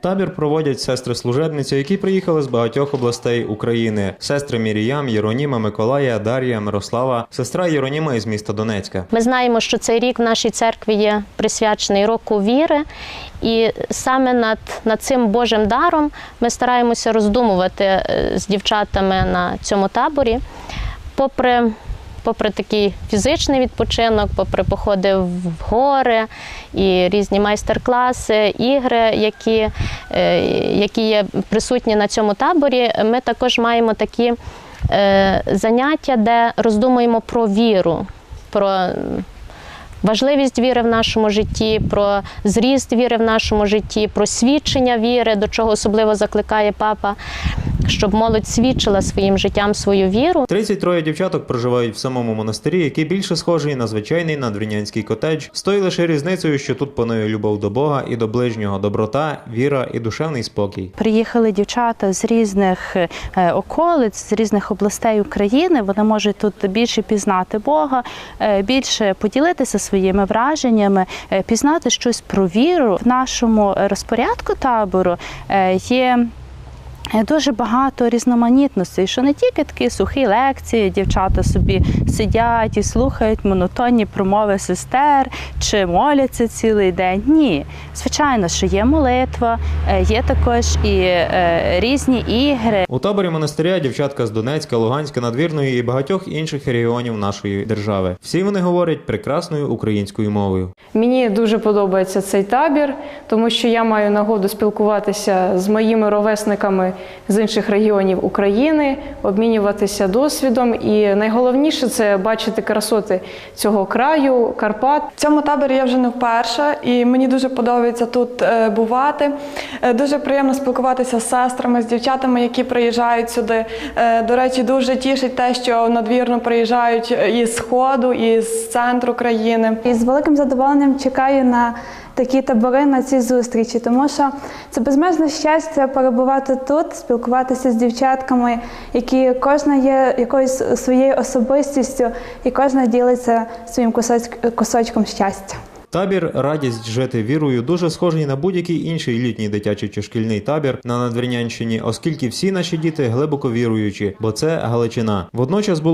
Табір проводять сестри служебниці, які приїхали з багатьох областей України: сестри Міріям, Єроніма, Миколая, Дар'я, Мирослава, сестра Єроніма із міста Донецька. Ми знаємо, що цей рік в нашій церкві є присвячений року віри, і саме над, над цим Божим даром ми стараємося роздумувати е, з дівчатами на цьому таборі. Попри, попри такий фізичний відпочинок, попри походи в гори і різні майстер-класи, ігри, які, е, які є присутні на цьому таборі, ми також маємо такі е, заняття, де роздумуємо про віру, про важливість віри в нашому житті, про зріст віри в нашому житті, про свідчення віри, до чого особливо закликає папа, щоб молодь свідчила своїм життям свою віру. 33 дівчаток проживають в самому монастирі, який більше схожий на звичайний надвірнянський котедж, з тою лише різницею, що тут панує любов до Бога і до ближнього, доброта, віра і душевний спокій. Приїхали дівчата з різних е, околиць, з різних областей України. Вони можуть тут більше пізнати Бога, е, більше поділитися своїми враженнями, е, пізнати щось про віру. В нашому розпорядку табору є. Е, Дуже багато різноманітностей, що не тільки такі сухі лекції, дівчата собі сидять і слухають монотонні промови сестер чи моляться цілий день. Ні, звичайно, що є молитва, е, є також і е, різні ігри. У таборі монастиря дівчатка з Донецька, Луганська, Надвірної і багатьох інших регіонів нашої держави. Всі вони говорять прекрасною українською мовою. Мені дуже подобається цей табір, тому що я маю нагоду спілкуватися з моїми ровесниками з інших регіонів України, обмінюватися досвідом. І найголовніше це бачити красоти цього краю, Карпат. В цьому таборі я вже не вперше, і мені дуже подобається тут е, бувати. Е, Дуже приємно спілкуватися з сестрами, з дівчатами, які приїжджають сюди. Е, До речі, дуже тішить те, що надвірно приїжджають із сходу, і з центру країни. І з великим задоволенням чекаю на такі табори, на ці зустрічі, тому що це безмежне щастя перебувати тут, спілкуватися з дівчатками, які кожна є якоюсь своєю особистістю, і кожна ділиться своїм кусоч- кусочком щастя. Табір радість жити вірою дуже схожий на будь-який інший літній дитячий чи шкільний табір на Надвірнянщині, оскільки всі наші діти глибоко віруючі, бо це Галичина. Водночас було